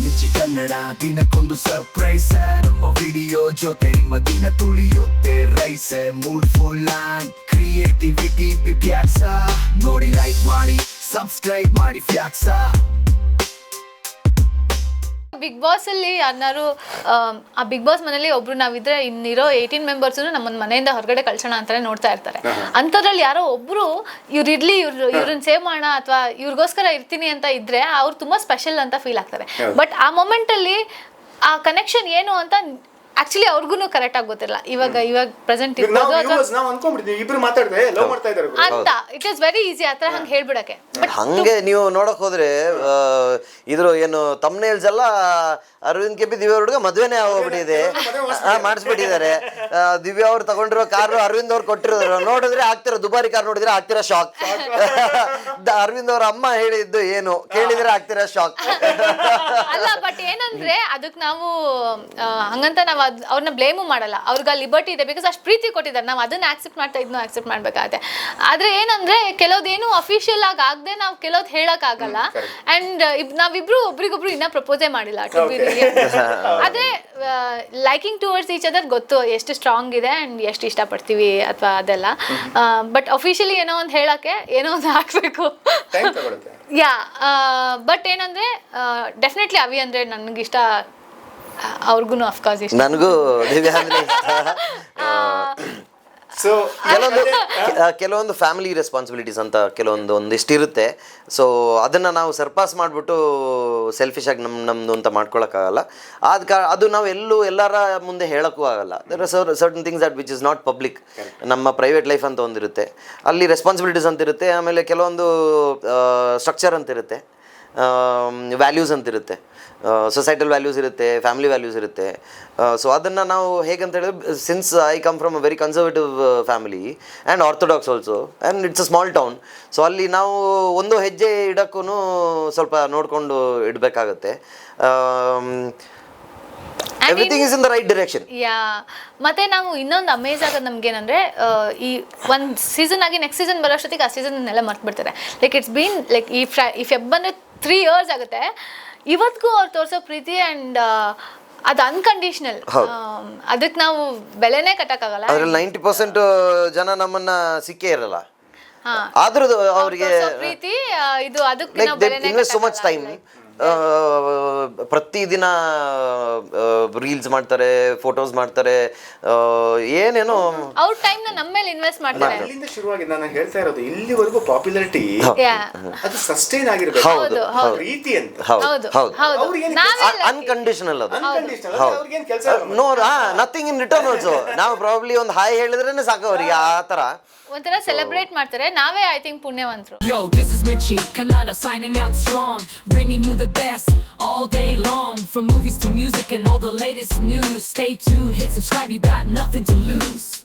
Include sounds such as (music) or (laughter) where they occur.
ನಿಚ್ಚಿ ಕನ್ನಡ ದಿನಕ್ಕೊಂದು ಸರ್ಪ್ರೈಸ್ ನಮ್ಮ ವಿಡಿಯೋ ಜೊತೆ ನಿಮ್ಮ ದಿನ ತುಳಿಯುತ್ತೆ ರೈಸ್. ಮೂಡ್ ಫುಲ್ ಕ್ರಿಯೇಟಿವಿಟಿ ವಿದ್ಯಾಸ ನೋಡಿ ಲೈಕ್ ಮಾಡಿ ಸಬ್ಸ್ಕ್ರೈಬ್ ಮಾಡಿ ಫ್ಯಾಕ್ಸ ಬಿಗ್ ಬಾಸ್ ಅಲ್ಲಿ ಯಾರು ಆ ಬಿಗ್ ಬಾಸ್ ಮನೇಲಿ ಒಬ್ರು ನಾವಿದ್ರೆ ಇನ್ನಿರೋ ಏಯ್ಟೀನ್ ಮೆಂಬರ್ಸ್ ನಮ್ಮನ್ನ ಮನೆಯಿಂದ ಹೊರಗಡೆ ಕಳ್ಸೋಣ ಅಂತಾನೆ ನೋಡ್ತಾ ಇರ್ತಾರೆ. ಅಂಥದ್ರಲ್ಲಿ ಯಾರೋ ಒಬ್ರು ಇವ್ರು ಇರ್ಲಿ ಇವ್ರು ಇವ್ರನ್ನ ಸೇವ್ ಮಾಡೋಣ ಅಥವಾ ಇವ್ರಿಗೋಸ್ಕರ ಇರ್ತೀನಿ ಅಂತ ಇದ್ರೆ ಅವ್ರು ತುಂಬಾ ಸ್ಪೆಷಲ್ ಅಂತ ಫೀಲ್ ಆಗ್ತಾರೆ. ಬಟ್ ಆ ಮೊಮೆಂಟ್ ಅಲ್ಲಿ ಆ ಕನೆಕ್ಷನ್ ಏನು ಅಂತ ಆಕ್ಚುಲಿ ಅವ್ರಿಗೂ ಕರೆಕ್ಟ್ ಆಗಿ ಗೊತ್ತಿಲ್ಲ. ಇವಾಗ ಇವಾಗ ಪ್ರೆಸೆಂಟ್ ಇಬ್ರು ಮಾತಾಡ್ದೆ ಲವ್ ಮಾಡ್ತಾ ಇದಾರೆ ಗುರು. ಅಂತ. ಇಟ್ ಇಸ್ ವೆರಿ ಈಸಿ ಆತರ ಹಂಗೆ ಹೇಳ್ಬಿಡಕ್ಕೆ. ಹಂಗೆ ನೀವು ನೋಡಕ್ ಹೋದ್ರೆ ಆ, ಇದ್ರ ಏನು ತಮ್ನೇಲ್ಸ್ ಎಲ್ಲ ಅರವಿಂದ್ ಕೆಪಿ ದಿವ್ಯ ಹುಡುಗ ಮದ್ವೆನೇ ಆಗೋಗ್ಬಿಟ್ಟಿದೆ ಹಾ ಮಾಡಿಸ್ಬಿಟ್ಟಿದ್ದಾರೆ. ದಿವ್ಯ ಅವ್ರು ತಗೊಂಡಿರೋ ಕಾರು ಅರವಿಂದ್ ಅವ್ರು ಕೊಟ್ಟಿರೋದ್ರು. ನೋಡಿದ್ರೆ ಆಗ್ತಿರೋ ದುಬಾರಿ ಕಾರ್ ನೋಡಿದ್ರೆ ಆಗ್ತಿರೋ ಶಾಕ್ ಅರವಿಂದ್ ಅವ್ರ ಅಮ್ಮ ಹೇಳಿದ್ದು ಏನು? ಕೇಳಿದ್ರೆ ಆಗ್ತಿರೋ ಶಾಕ್ ಅಲ್ಲ ಬಟ್ ಏನಂದ್ರೆ ಅದಕ್ಕೆ ನಾವು ಹಂಗಂತ ನಾವು ಅದ್ ಅವ್ರನ್ನ ಬ್ಲೇಮು ಮಾಡಲ್ಲ. ಅವ್ರಿಗೆ ಲಿಬರ್ಟಿ ಇದೆ ಬಿಕಾಸ್ ಅಷ್ಟು ಪ್ರೀತಿ ಕೊಟ್ಟಿದ್ದಾರೆ. ನಾವು ಅದನ್ನ ಆಕ್ಸೆಪ್ಟ್ ಮಾಡ್ತಾ ಇದನ್ನು ಆಕ್ಸೆಪ್ಟ್ ಮಾಡಬೇಕಾಗತ್ತೆ. ಆದ್ರೆ ಏನಂದ್ರೆ ಕೆಲೋದೇನು ಅಫಿಷಿಯಲ್ ಆಗಿ ಆಗದೆ ನಾವು ಕೆಲವ್ದು ಹೇಳಕ್ ಆಗಲ್ಲ ಅಂಡ್ ನಾವಿಬ್ರು ಒಬ್ರಿಗೊಬ್ರು ಇನ್ನ ಪ್ರಪೋಸೇ ಮಾಡಿಲ್ಲ ಆದರೆ ಲೈಕಿಂಗ್ ಟುವರ್ಡ್ಸ್ ಈಚ್ ಅದರ್ ಗೊತ್ತು ಎಷ್ಟು ಸ್ಟ್ರಾಂಗ್ ಇದೆ ಅಂಡ್ ಎಷ್ಟು ಇಷ್ಟಪಡ್ತೀವಿ ಅಥವಾ ಅದೆಲ್ಲ. ಬಟ್ ಅಫಿಷಿಯಲಿ ಏನೋ ಒಂದು ಹೇಳಕ್ಕೆ ಏನೋ ಒಂದು ಹಾಕ್ಬೇಕು ಯಾ ಬಟ್ ಏನಂದ್ರೆ ಡೆಫಿನೆಟ್ಲಿ ಅವಿ ಅಂದ್ರೆ ನನಗಿಷ್ಟ ಅವ್ರಿಗೂ ಅಫ್ಕೋರ್ಸ್ ಇಷ್ಟ. ನನಗೂ ದಿವ್ಯಾ ಅಂದ್ರೆ ಇಷ್ಟ. (laughs) ಸೊ ಕೆಲವೊಂದು ಕೆಲವೊಂದು ಫ್ಯಾಮಿಲಿ ರೆಸ್ಪಾನ್ಸಿಬಿಲಿಟೀಸ್ ಅಂತ ಕೆಲವೊಂದು ಒಂದಿಷ್ಟು ಇರುತ್ತೆ ಸೊ ಅದನ್ನು ನಾವು ಸರ್ಪಾಸ್ ಮಾಡಿಬಿಟ್ಟು ಸೆಲ್ಫಿಶ್ ಆಗಿ ನಮ್ಮ ನಮ್ಮದು ಅಂತ ಮಾಡ್ಕೊಳಕ್ಕಾಗಲ್ಲ. ಆದ ಕಾ ಅದು ನಾವು ಎಲ್ಲೂ ಎಲ್ಲರ ಮುಂದೆ ಹೇಳೋಕ್ಕೂ ಆಗಲ್ಲ. There are certain things that which is not public ನಮ್ಮ ಪ್ರೈವೇಟ್ ಲೈಫ್ ಅಂತ ಒಂದಿರುತ್ತೆ. ಅಲ್ಲಿ ರೆಸ್ಪಾನ್ಸಿಬಿಲಿಟೀಸ್ ಅಂತ ಇರುತ್ತೆ ಆಮೇಲೆ ಕೆಲವೊಂದು ಸ್ಟ್ರಕ್ಚರ್ ಅಂತ ಇರುತ್ತೆ. ವ್ಯಾಲ್ಯೂಸ್ ಅಂತ ಇರುತ್ತೆ ಸೊಸೈಟಲ್ ವ್ಯಾಲ್ಯೂಸ್ ಇರುತ್ತೆ ಫ್ಯಾಮಿಲಿ ವ್ಯಾಲ್ಯೂಸ್ ಇರುತ್ತೆ. ಸೊ ಅದನ್ನು ನಾವು ಹೇಗಂತ ಹೇಳಿದ್ರೆ since I come from a very conservative family and orthodox also and it's a small town so ಅಲ್ಲಿ ನಾವು ಒಂದು ಹೆಜ್ಜೆ ಇಡೋಕ್ಕೂ ಸ್ವಲ್ಪ ನೋಡಿಕೊಂಡು ಇಡಬೇಕಾಗತ್ತೆ. Everything is in the right direction yeah ಮತ್ತೆ ನಾವು ಇನ್ನೊಂದು ಅಮೇಜ್ ಆಗೋದು ನಮ್ಗೆ ಏನಂದ್ರೆ ಈ ಒಂದು ಸೀಸನ್ ಆಗಿ ನೆಕ್ಸ್ಟ್ ಸೀಸನ್ ಬರೋಷ್ಟೊತ್ತಿಗೆ ಆ ಸೀಸನ್ ಎಲ್ಲ ಮರ್ತು ಬಿಡ್ತಾರೆ ಲೈಕ್ ಇಟ್ಸ್ ಬೀನ್ ಲೈಕ್ ಈ ಫ್ರೈ ಈ ಫೆಬ್ ಬಂದ್ರೆ ತ್ರೀ ಇಯರ್ಸ್ ಆಗುತ್ತೆ. ಇವತ್ತಿಗೂ ಅವ್ರು ತೋರಿಸೋ ಪ್ರೀತಿ ಅಂಡ್ ಅದು ಅನ್ಕಂಡೀಷನಲ್ ಅದಕ್ಕೆ ನಾವು ಬೆಲೆನೇ ಕಟ್ಟಕ್ಕಾಗಲ್ಲ. ಅದ್ರಲ್ಲಿ ನೈಂಟಿ ಪರ್ಸೆಂಟ್ ಜನ ನಮ್ಮನ್ನ ಸಿಕ್ಕೇ ಇರಲ್ಲ. ಆದ್ರೂ ಅವ್ರು ಅವ್ರಿಗೆ ಪ್ರೀತಿ ಇದು ಅದಕ್ಕೆ ಇನ್ವೆಸ್ಟ್ ಸೊ ಮಚ್ ಟೈಮ್. ಪ್ರತಿದಿನ ರೀಲ್ಸ್ ಮಾಡ್ತಾರೆ ಫೋಟೋಸ್ ಮಾಡ್ತಾರೆ ಏನೇನೋ. ಅವ್ರ ಟೈಮ್ನ ನಮ್ಮ ಮೇಲೆ ಇನ್ವೆಸ್ಟ್ ಮಾಡ್ತಾರೆ. ಇಲ್ಲಿಂದ ಶುರುವಾಗಿ ನಾನು ಹೇಳ್ತಾ ಇರೋದು ಇಲ್ಲಿವರೆಗೂ ಪಾಪ್ಯುಲಾರಿಟಿ ಅದು ಸಸ್ಟೈನ್ ಆಗಿರಬೇಕು. ಹೌದು, ಹೌದು. ಪ್ರೀತಿ ಅಂತ. ಹೌದು ಹೌದು. ಅನ್ಕಂಡೀಷನಲ್ ಅದು. ಅನ್ಕಂಡೀಷನಲ್ ಅವ್ರಿಗೇನು ಕೆಲಸ no nothing in return also ನಾವು ಪ್ರಾಬ್ಲಿ ಒಂದು ಹಾಯ್ ಹೇಳಿದ್ರೇನೆ ಸಾಕು ಅವರಿಗೆ ಆ ತರ. ಒಂಥರ ಸೆಲೆಬ್ರೇಟ್ ಮಾಡ್ತಾರೆ. ನಾವೇ ಐ ಥಿಂಕ್ ಪುಣ್ಯವಂತರು. The best all day long. From movies to music and all the latest news. Stay tuned, hit subscribe, you got nothing to lose.